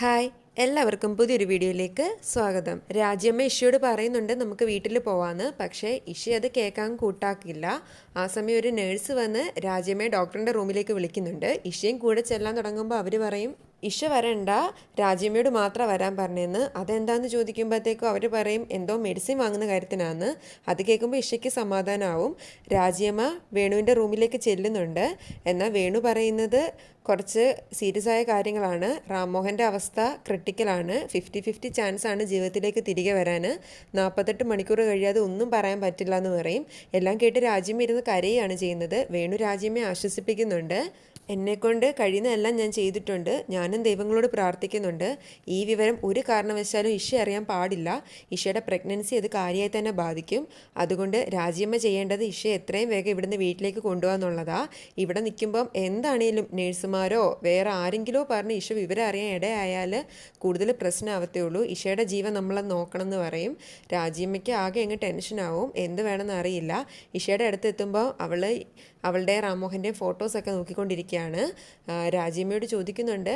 Hi എല്ലാവർക്കും പുതിയൊരു വീഡിയോയിലേക്ക് സ്വാഗതം. രാജ്യമ്മ ഇഷയോട് പറയുന്നുണ്ട് നമുക്ക് വീട്ടിൽ പോവാന്ന്. പക്ഷേ ഇഷ അത് കേൾക്കാൻ കൂട്ടാക്കില്ല ആ സമയം ഒരു നേഴ്സ് വന്ന് രാജ്യമ്മയെ ഡോക്ടറിന്റെ റൂമിലേക്ക് വിളിക്കുന്നുണ്ട്. ഇഷയും കൂടെ ചെല്ലാൻ തുടങ്ങുമ്പോൾ അവർ പറയും ഇഷ വരണ്ട രാജ്യമ്മയോട് മാത്രം വരാൻ പറഞ്ഞെന്ന്. അതെന്താന്ന് ചോദിക്കുമ്പോഴത്തേക്കും അവർ പറയും എന്തോ മെഡിസിൻ വാങ്ങുന്ന കാര്യത്തിനാന്ന്. അത് കേൾക്കുമ്പോൾ ഇഷയ്ക്ക് സമാധാനമാവും രാജ്യമ്മ വേണുവിന്റെ റൂമിലേക്ക് ചെല്ലുന്നുണ്ട്. എന്നാൽ വേണു പറയുന്നത് കുറച്ച് സീരിയസ് ആയ കാര്യങ്ങളാണ്. റാംമോഹന്റെ അവസ്ഥ ക്രിട്ടിക്കലാണ് ഫിഫ്റ്റി ഫിഫ്റ്റി ചാൻസ് ആണ് ജീവിതത്തിലേക്ക് തിരികെ വരാൻ നാൽപ്പത്തെട്ട് മണിക്കൂർ കഴിയാതെ ഒന്നും പറയാൻ പറ്റില്ല എന്ന് പറയും. എല്ലാം കേട്ട് രാജ്യമ്മ ഇരുന്ന് കരയുകയാണ് ചെയ്യുന്നത്. വേണു രാജ്യമ്മയെ ആശ്വസിപ്പിക്കുന്നുണ്ട്. എന്നെക്കൊണ്ട് കഴിയുന്നതെല്ലാം ഞാൻ ചെയ്തിട്ടുണ്ട്. ഞാനും ദൈവങ്ങളോട് പ്രാർത്ഥിക്കുന്നുണ്ട്. ഈ വിവരം ഒരു കാരണവശാലും ഇഷ അറിയാൻ പാടില്ല. ഇഷയുടെ പ്രഗ്നൻസി അത് കാര്യമായി തന്നെ ബാധിക്കും. അതുകൊണ്ട് രാജ്യമ്മ ചെയ്യേണ്ടത് ഇഷ എത്രയും വേഗം ഇവിടുന്ന് വീട്ടിലേക്ക് കൊണ്ടുപോകാന്നുള്ളതാ. ഇവിടെ നിൽക്കുമ്പം എന്താണേലും നേഴ്സുമാരോ വേറെ ആരെങ്കിലോ പറഞ്ഞ് ഇഷ വിവരം അറിയാൻ ഇടയായാൽ കൂടുതൽ പ്രശ്നമാവത്തേ ഉള്ളൂ ഇഷയുടെ ജീവൻ നമ്മളെ നോക്കണം എന്ന് പറയും. രാജ്യമ്മയ്ക്ക് ആകെ അങ്ങ് ടെൻഷനാവും. എന്ത് വേണമെന്ന് അറിയില്ല. ഇഷയുടെ അടുത്ത് എത്തുമ്പോൾ അവൾ അവളുടെ റാമോഹന്റെയും ഫോട്ടോസൊക്കെ നോക്കിക്കൊണ്ടിരിക്കുകയാണ്. ആ, രാജീമയോട് ചോദിക്കുന്നുണ്ട്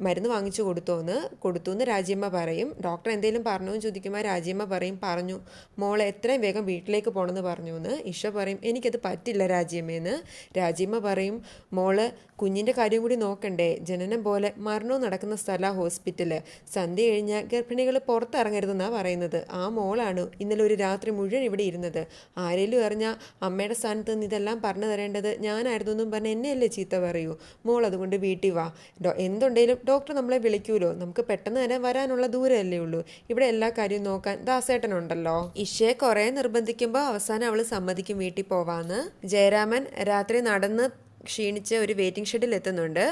മരുന്ന് വാങ്ങിച്ചു കൊടുത്തോന്ന് കൊടുത്തു എന്ന് രാജ്യമ്മ പറയും. ഡോക്ടർ എന്തെങ്കിലും പറഞ്ഞു എന്ന് ചോദിക്കുമ്പോൾ രാജ്യമ്മ പറയും പറഞ്ഞു മോളെ എത്രയും വേഗം വീട്ടിലേക്ക് പോകണമെന്ന് പറഞ്ഞു എന്ന് ഇഷ പറയും എനിക്കത് പറ്റില്ല രാജിയമ്മയെന്ന് രാജ്യമ്മ പറയും മോൾ കുഞ്ഞിന്റെ കാര്യം കൂടി നോക്കണ്ടേ. ജനനം പോലെ മരണവും നടക്കുന്ന സ്ഥല ഹോസ്പിറ്റൽ. സന്ധ്യ കഴിഞ്ഞാൽ ഗർഭിണികൾ പുറത്തിറങ്ങരുതെന്നാണ് പറയുന്നത്. ആ മോളാണ് ഇന്നലെ ഒരു രാത്രി മുഴുവൻ ഇവിടെ ഇരുന്നത്. ആരെങ്കിലും അറിഞ്ഞാൽ അമ്മയുടെ സ്ഥാനത്ത് നിന്ന് ഇതെല്ലാം പറഞ്ഞു തരേണ്ടത് ഞാനായിരുന്നു എന്നും പറഞ്ഞ് എന്നെയല്ലേ ചീത്ത പറയൂ. മോൾ അതുകൊണ്ട് വീട്ടിൽ വാ. ഡോ എന്തുണ്ടെങ്കിലും ഡോക്ടർ നമ്മളെ വിളിക്കൂലോ? നമുക്ക് പെട്ടെന്ന് തന്നെ വരാനുള്ള ദൂരമല്ലേ ഉള്ളൂ. ഇവിടെ എല്ലാ കാര്യവും നോക്കാൻ ദാസേട്ടനുണ്ടല്ലോ. ഇഷയെ കുറേ നിർബന്ധിക്കുമ്പോൾ അവസാനം അവൾ സമ്മതിക്കും വീട്ടിൽ പോവാന്ന്. ജയരാമൻ രാത്രി നടന്ന് ക്ഷീണിച്ച് ഒരു വെയിറ്റിംഗ് ഷെഡിൽ എത്തുന്നുണ്ട്.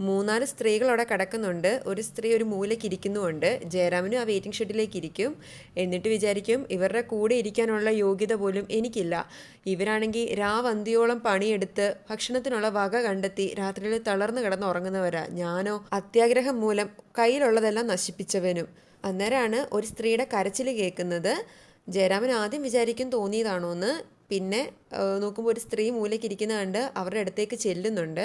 മൂന്നാൽ സ്ത്രീകൾ അവിടെ കിടക്കുന്നുണ്ട്. ഒരു സ്ത്രീ ഒരു മൂലയ്ക്ക് ഇരിക്കുന്നുമുണ്ട്. ജയറാമിനും ആ വെയിറ്റിംഗ് ഷെഡിലേക്ക് ഇരിക്കും. എന്നിട്ട് വിചാരിക്കും ഇവരുടെ കൂടെ ഇരിക്കാനുള്ള യോഗ്യത പോലും എനിക്കില്ല. ഇവരാണെങ്കിൽ രാവന്തിയോളം പണിയെടുത്ത് ഭക്ഷണത്തിനുള്ള വക കണ്ടെത്തി രാത്രിയിൽ തളർന്നു കിടന്ന് ഉറങ്ങുന്നവരാ. ഞാനോ അത്യാഗ്രഹം മൂലം കയ്യിലുള്ളതെല്ലാം നശിപ്പിച്ചവനും. അന്നേരമാണ് ഒരു സ്ത്രീയുടെ കരച്ചിൽ കേൾക്കുന്നത്. ജയരാമൻ ആദ്യം വിചാരിക്കും തോന്നിയതാണോ എന്ന് പിന്നെ നോക്കുമ്പോൾ ഒരു സ്ത്രീ മൂലയ്ക്ക് ഇരിക്കുന്ന കണ്ട് അവരുടെ അടുത്തേക്ക് ചെല്ലുന്നുണ്ട്.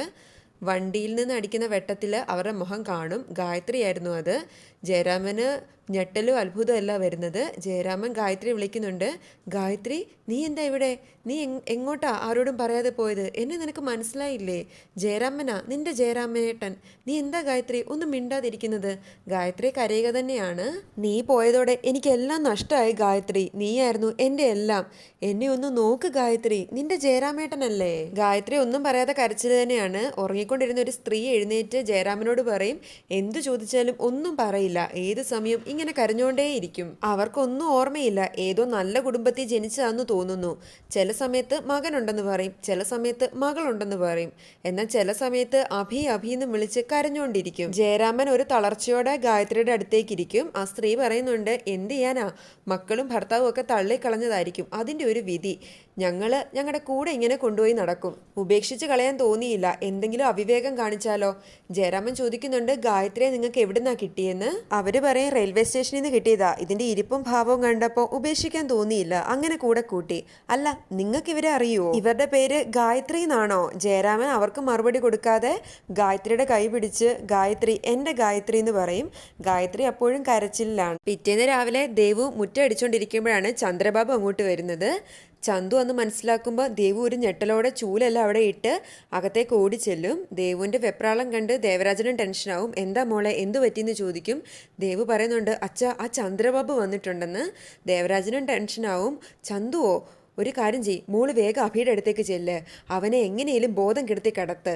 വണ്ടിയിൽ നിന്ന് അടിക്കുന്ന വെട്ടത്തിൽ അവരുടെ മുഖം കാണും. ഗായത്രിയായിരുന്നു അത്. ജയരാമന് ഞെട്ടലും അത്ഭുതവും അല്ല വരുന്നത്. ജയരാമൻ ഗായത്രി വിളിക്കുന്നുണ്ട്. ഗായത്രി നീ എന്താ ഇവിടെ? നീ എങ്- എങ്ങോട്ടാ? ആരോടും പറയാതെ പോയത്? എന്നെ നിനക്ക് മനസ്സിലായില്ലേ? ജയരാമനാ? നിന്റെ ജയരാമേട്ടൻ. നീ എന്താ ഗായത്രി? ഒന്നും മിണ്ടാതിരിക്കുന്നത്. ഗായത്രി കരയുക തന്നെയാണ്. നീ പോയതോടെ എനിക്കെല്ലാം നഷ്ടമായി ഗായത്രി. നീയായിരുന്നു എന്റെ എല്ലാം. എന്നെ ഒന്ന് നോക്ക് ഗായത്രി. നിന്റെ ജയരാമേട്ടനല്ലേ? ഗായത്രി ഒന്നും പറയാതെ കരച്ചിൽ തന്നെയാണ്. ഉറങ്ങിക്കൊണ്ടിരുന്ന ഒരു സ്ത്രീ എഴുന്നേറ്റ് ജയരാമനോട് പറയും എന്തു ചോദിച്ചാലും ഒന്നും പറയില്ല. ഏത് സമയം കരഞ്ഞോണ്ടേയിരിക്കും അവർക്കൊന്നും ഓർമ്മയില്ല. ഏതോ നല്ല കുടുംബത്തിൽ ജനിച്ചതാന്ന് തോന്നുന്നു. ചില സമയത്ത് മകനുണ്ടെന്ന് പറയും. ചില സമയത്ത് മകളുണ്ടെന്ന് പറയും. എന്നാൽ ചില സമയത്ത് അഭി അഭി എന്ന് വിളിച്ച് കരഞ്ഞുകൊണ്ടിരിക്കും. ജയരാമൻ ഒരു തളർച്ചയോടെ ഗായത്രിയുടെ അടുത്തേക്ക് ഇരിക്കും ആ സ്ത്രീ പറയുന്നുണ്ട് എന്ത് ചെയ്യാനാ? മക്കളും ഭർത്താവും ഒക്കെ തള്ളിക്കളഞ്ഞതായിരിക്കും. അതിന്റെ ഒരു വിധി. ഞങ്ങൾ ഞങ്ങളുടെ കൂടെ ഇങ്ങനെ കൊണ്ടുപോയി നടക്കും. ഉപേക്ഷിച്ച് കളയാൻ തോന്നിയില്ല. എന്തെങ്കിലും അവിവേകം കാണിച്ചാലോ? ജയരാമൻ ചോദിക്കുന്നുണ്ട് ഗായത്രിയെ നിങ്ങൾക്ക് എവിടുന്നാ കിട്ടിയെന്ന്? അവർ പറയും റെയിൽവേ സ്റ്റേഷനിൽ നിന്ന് കിട്ടിയതാ. ഇതിന്റെ ഇരിപ്പും ഭാവവും കണ്ടപ്പോൾ ഉപേക്ഷിക്കാൻ തോന്നിയില്ല. അങ്ങനെ കൂടെ കൂട്ടി. അല്ല നിങ്ങൾക്ക് ഇവരെ അറിയുമോ ഇവരുടെ പേര് ഗായത്രി എന്നാണോ? ജയരാമൻ അവർക്ക് മറുപടി കൊടുക്കാതെ ഗായത്രിയുടെ കൈ പിടിച്ച് ഗായത്രി എന്റെ ഗായത്രി എന്ന് പറയും. ഗായത്രി അപ്പോഴും കരച്ചിലാണ് പിറ്റേന്ന് രാവിലെ ദേവു മുറ്റടിച്ചുകൊണ്ടിരിക്കുമ്പോഴാണ് ചന്ദ്രബാബു അങ്ങോട്ട് വരുന്നത്. ചന്തു അന്ന് മനസ്സിലാക്കുമ്പോൾ ദേവു ഒരു ഞെട്ടലോടെ ചൂലെല്ലാം അവിടെ ഇട്ട് അകത്തേക്ക് ഓടി ചെല്ലും ദേവുവിന്റെ വെപ്രാളം കണ്ട് ദേവരാജനും ടെൻഷനാവും എന്താ മോളെ എന്തു പറ്റിയെന്ന് ചോദിക്കും. ദേവു പറയുന്നുണ്ട് അച്ഛ ആ ചന്ദ്രബാബു വന്നിട്ടുണ്ടെന്ന്. ദേവരാജനും ടെൻഷനാവും ചന്തുവോ ഒരു കാര്യം ചെയ് മോൾ വേഗം അഭിയുടെ അടുത്തേക്ക് ചെല്ല്. അവനെ എങ്ങനെയും ബോധം കെടുത്തി കടത്ത്.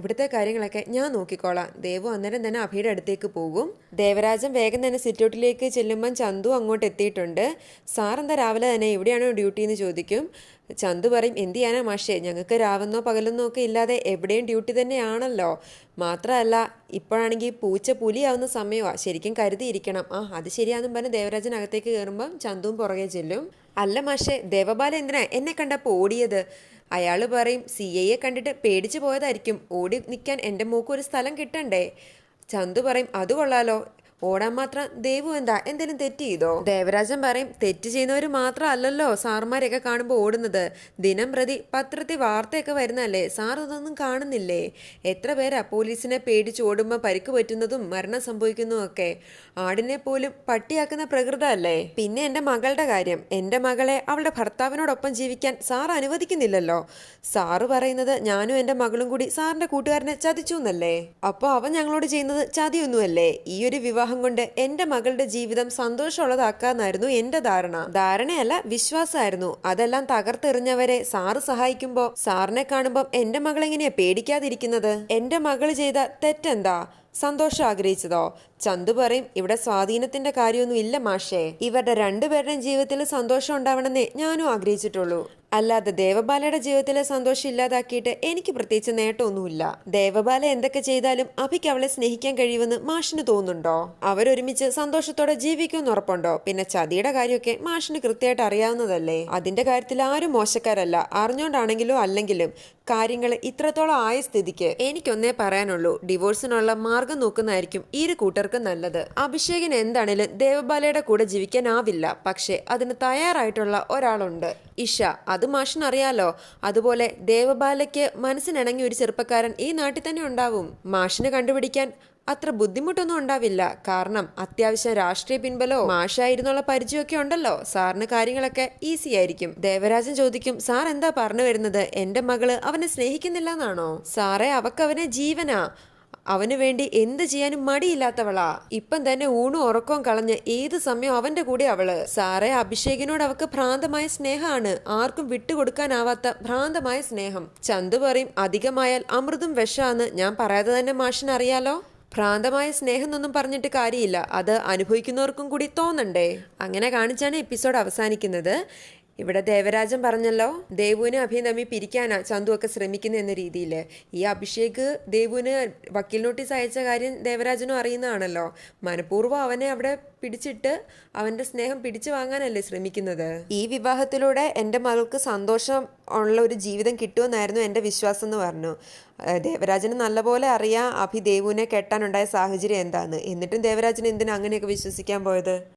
ഇവിടുത്തെ കാര്യങ്ങളൊക്കെ ഞാൻ നോക്കിക്കോളാം. ദേവു അന്നേരം തന്നെ അഭിയുടെ അടുത്തേക്ക് പോകും. ദേവരാജൻ വേഗം തന്നെ സിറ്റൗട്ടിലേക്ക് ചെല്ലുമ്പം ചന്തു അങ്ങോട്ട് എത്തിയിട്ടുണ്ട്. സാർ എന്താ രാവിലെ തന്നെ എവിടെയാണോ ഡ്യൂട്ടി എന്ന് ചോദിക്കും. ചന്തു പറയും എന്ത് ചെയ്യാനാ മാഷേ ഞങ്ങൾക്ക് രാവെന്നോ പകലെന്നോ ഒക്കെ ഇല്ലാതെ എവിടെയും ഡ്യൂട്ടി തന്നെയാണല്ലോ. മാത്രമല്ല ഇപ്പോഴാണെങ്കിൽ പൂച്ച പുലിയാവുന്ന സമയമാണ് ശരിക്കും കരുതിയിരിക്കണം. ആ അത് ശരിയാണെന്നും പറഞ്ഞ് ദേവരാജൻ അകത്തേക്ക് കയറുമ്പം ചന്തുവും പുറകെ ചെല്ലും. അല്ല മാഷേ ദേവബാല എന്തിനാ എന്നെ കണ്ടപ്പോൾ ഓടിയത് അയാൾ പറയും സി ഐയെ കണ്ടിട്ട് പേടിച്ചു പോയതായിരിക്കും. ഓടി നിൽക്കാൻ എന്റെ മൂക്ക് ഒരു സ്ഥലം കിട്ടണ്ടേ? ചന്തു പറയും അത് കൊള്ളാലോ. ഓടാൻ മാത്രം ദേവു എന്താ? എന്തെങ്കിലും തെറ്റ് ചെയ്തോ? ദേവരാജൻ പറയും തെറ്റ് ചെയ്യുന്നവർ മാത്രമല്ലല്ലോ സാറുമാരെയൊക്കെ കാണുമ്പോൾ ഓടുന്നത്. ദിനം പ്രതി പത്രത്തിൽ വാർത്തയൊക്കെ വരുന്നല്ലേ സാർ ഇതൊന്നും കാണുന്നില്ലേ? എത്ര പേരാ പോലീസിനെ പേടിച്ച് ഓടുമ്പോൾ പരിക്ക് പറ്റുന്നതും മരണം സംഭവിക്കുന്നതും ഒക്കെ? ആടിനെ പോലും പട്ടിയാക്കുന്ന പ്രകൃതമല്ലേ പിന്നെ എന്റെ മകളുടെ കാര്യം. എന്റെ മകളെ അവളുടെ ഭർത്താവിനോടൊപ്പം ജീവിക്കാൻ സാർ അനുവദിക്കുന്നില്ലല്ലോ. സാറ് പറയുന്നത് ഞാനും എന്റെ മകളും കൂടി സാറിന്റെ കൂട്ടുകാരനെ ചതിച്ചു എന്നല്ലേ? അപ്പോൾ അവൻ ഞങ്ങളോട് ചെയ്യുന്നത് ചതിയൊന്നുമല്ലേ? ഈ ഒരു വിവാഹം കൊണ്ട് എന്റെ മകളുടെ ജീവിതം സന്തോഷമുള്ളതാക്കാന്നായിരുന്നു എന്റെ ധാരണ. ധാരണയല്ല വിശ്വാസമായിരുന്നു. അതെല്ലാം തകർത്തെറിഞ്ഞവരെ സാറ് സഹായിക്കുമ്പോ സാറിനെ കാണുമ്പോൾ എന്റെ മകൾ എങ്ങനെയാ പേടിക്കാതിരിക്കുന്നത്? എന്റെ മകൾ ചെയ്ത തെറ്റെന്താ? സന്തോഷം ആഗ്രഹിച്ചതോ? ചന്തു പറയും ഇവിടെ സ്വാധീനത്തിന്റെ കാര്യമൊന്നും ഇല്ല മാഷേ. ഇവരുടെ രണ്ടുപേരുടെയും ജീവിതത്തിൽ സന്തോഷം ഉണ്ടാവണമെന്നേ ഞാനും ആഗ്രഹിച്ചിട്ടുള്ളൂ. അല്ലാതെ ദേവബാലയുടെ ജീവിതത്തിലെ സന്തോഷം ഇല്ലാതാക്കിയിട്ട് എനിക്ക് പ്രത്യേകിച്ച് നേട്ടമൊന്നുമില്ല. ദേവബാല എന്തൊക്കെ ചെയ്താലും അഭിക്ക് അവളെ സ്നേഹിക്കാൻ കഴിയുമെന്ന് മാഷിന് തോന്നുന്നുണ്ടോ? അവരൊരുമിച്ച് സന്തോഷത്തോടെ ജീവിക്കുമെന്ന് ഉറപ്പുണ്ടോ? പിന്നെ ചതിയുടെ കാര്യമൊക്കെ മാഷിന് കൃത്യമായിട്ട് അറിയാവുന്നതല്ലേ? അതിന്റെ കാര്യത്തിൽ ആരും മോശക്കാരല്ല. അറിഞ്ഞോണ്ടാണെങ്കിലും അല്ലെങ്കിലും കാര്യങ്ങൾ ഇത്രത്തോളം ആയ സ്ഥിതിക്ക് എനിക്കൊന്നേ പറയാനുള്ളൂ. ഡിവോഴ്സിനുള്ള മാർഗം നോക്കുന്നതായിരിക്കും ഇരു കൂട്ടർക്കും നല്ലത്. അഭിഷേകിന് എന്താണേലും ദേവബാലയുടെ കൂടെ ജീവിക്കാനാവില്ല. പക്ഷേ അതിന് തയ്യാറായിട്ടുള്ള ഒരാളുണ്ട്. ഇഷ അത് മാഷിനറിയാലോ. അതുപോലെ ദേവബാലയ്ക്ക് മനസ്സിനിണങ്ങിയ ഒരു ചെറുപ്പക്കാരൻ ഈ നാട്ടിൽ തന്നെ ഉണ്ടാവും. മാഷിനെ കണ്ടുപിടിക്കാൻ അത്ര ബുദ്ധിമുട്ടൊന്നും ഉണ്ടാവില്ല. കാരണം അത്യാവശ്യം രാഷ്ട്രീയ പിൻബലോ മാഷായിരുന്നുള്ള പരിചയമൊക്കെ ഉണ്ടല്ലോ. സാറിന് കാര്യങ്ങളൊക്കെ ഈസി ആയിരിക്കും. ദേവരാജൻ ചോദിക്കും സാർ എന്താ പറഞ്ഞു വരുന്നത്? എന്റെ മകൾ അവനെ സ്നേഹിക്കുന്നില്ല എന്നാണോ? സാറേ അവക്കവനെ ജീവനാ. അവന് വേണ്ടി എന്ത് ചെയ്യാനും മടിയില്ലാത്തവളാ. ഇപ്പം തന്നെ ഊണും ഉറക്കവും കളഞ്ഞ് ഏത് സമയം അവന്റെ കൂടെ അവൾ. സാറേ അഭിഷേകിനോട് അവക്ക് ഭ്രാന്തമായ സ്നേഹമാണ്. ആർക്കും വിട്ടുകൊടുക്കാനാവാത്ത ഭ്രാന്തമായ സ്നേഹം. ചന്തു പറയും അധികമായാൽ അമൃതും വിഷാന്ന് ഞാൻ പറയാതെ തന്നെ മാഷിനറിയാലോ ഭ്രാന്തമായ സ്നേഹം എന്നൊന്നും പറഞ്ഞിട്ട് കാര്യമില്ല. അത് അനുഭവിക്കുന്നവർക്കും കൂടി തോന്നണ്ടേ? അങ്ങനെ കാണിച്ചാണ് എപ്പിസോഡ് അവസാനിക്കുന്നത്. ഇവിടെ ദേവരാജൻ പറഞ്ഞല്ലോ ദേവുവിനെ അഭിയും തമ്മി പിരിക്കാനാ ചന്തു ഒക്കെ ശ്രമിക്കുന്നത് എന്ന രീതിയിൽ ഈ അഭിഷേക് ദേവുവിന് വക്കീൽ നോട്ടീസ് അയച്ച കാര്യം ദേവരാജനും അറിയുന്നതാണല്ലോ. മനഃപൂർവം അവനെ അവിടെ പിടിച്ചിട്ട് അവന്റെ സ്നേഹം പിടിച്ചു വാങ്ങാനല്ലേ ശ്രമിക്കുന്നത്. ഈ വിവാഹത്തിലൂടെ എന്റെ മകൾക്ക് സന്തോഷം ഉള്ള ഒരു ജീവിതം കിട്ടുമെന്നായിരുന്നു എന്റെ വിശ്വാസം എന്ന് പറഞ്ഞു. ദേവരാജന് നല്ലപോലെ അറിയാം അഭി ദേവുവിനെ കെട്ടാനുണ്ടായ സാഹചര്യം എന്താണ്. എന്നിട്ടും ദേവരാജൻ എന്തിനാ അങ്ങനെയൊക്കെ വിശ്വസിക്കാൻ പോയത്?